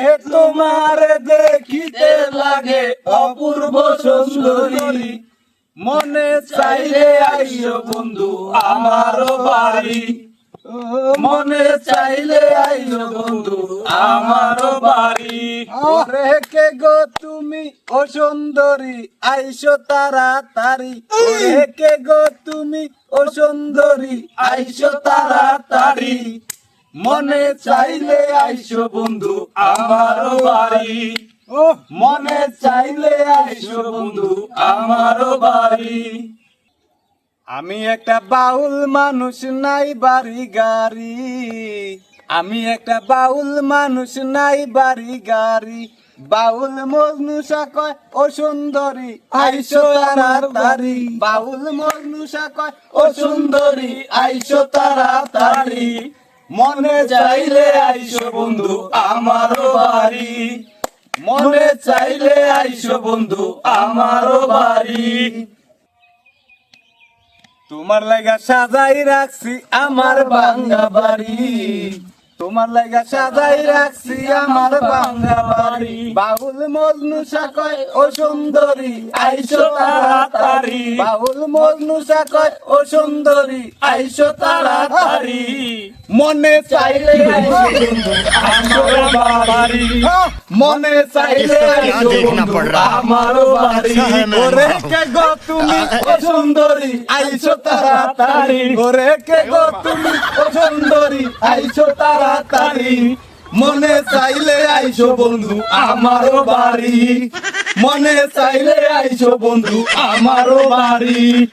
ওরে তোমার দেখিতে লাগে অপূর্ব সুন্দরী। মনে চাইলে আইসো বন্ধু আমারও বাড়ি। মনে চাইলে আইসো বন্ধু আমারও বাড়ি। কে গো তুমি ও সুন্দরী আইসো তাড়াতাড়ি। ওরে কে গো তুমি ও সুন্দরী আইসো তাড়াতাড়ি। মনে চাইলে আইসো বন্ধু আমারও বাড়ি। ও মনে চাইলে আইসো বন্ধু আমারও বাড়ি। আমি একটা বাউল মানুষ নাই বাড়ি গাড়ি। আমি একটা বাউল মানুষ নাই বাড়ি গাড়ি। বাউল মজনুষা কয় ও সুন্দরী আইসো তাড়াতাড়ি। বাউল মজনুষা কয় ও সুন্দরী আইসো তাড়াতাড়ি। মনে চাইলে আইসো বন্ধু, আমারও বাড়ি। মনে চাইলে আইসো বন্ধু, আমারও বাড়ি। তোমার লাগা সাজাই রাখছি আমার বাঙ্গা বাড়ি। তোমার লাগা সাজাই রাখছি আমার বাঙ্গা বাড়ি। বাউল মজনু সাকয় ও সুন্দরী, আইসো তাড়াতাড়ি। বাউল মজনু কয় ও সুন্দরী আইসো তাড়াতাড়ি। মনে চাইলে আমার বাড়ি। মনে চাইলে আমার বাড়ি। ওরে কে গো তুমি ও সুন্দরী আইসো তাড়াতাড়ি। ওরে কে গো তুমি ও সুন্দরী আইসো তাড়াতাড়ি। মনে চাইলে আইসো বন্ধু আমারও বাড়ি। মনে চাইলে আইসো বন্ধু আমারও বাড়ি।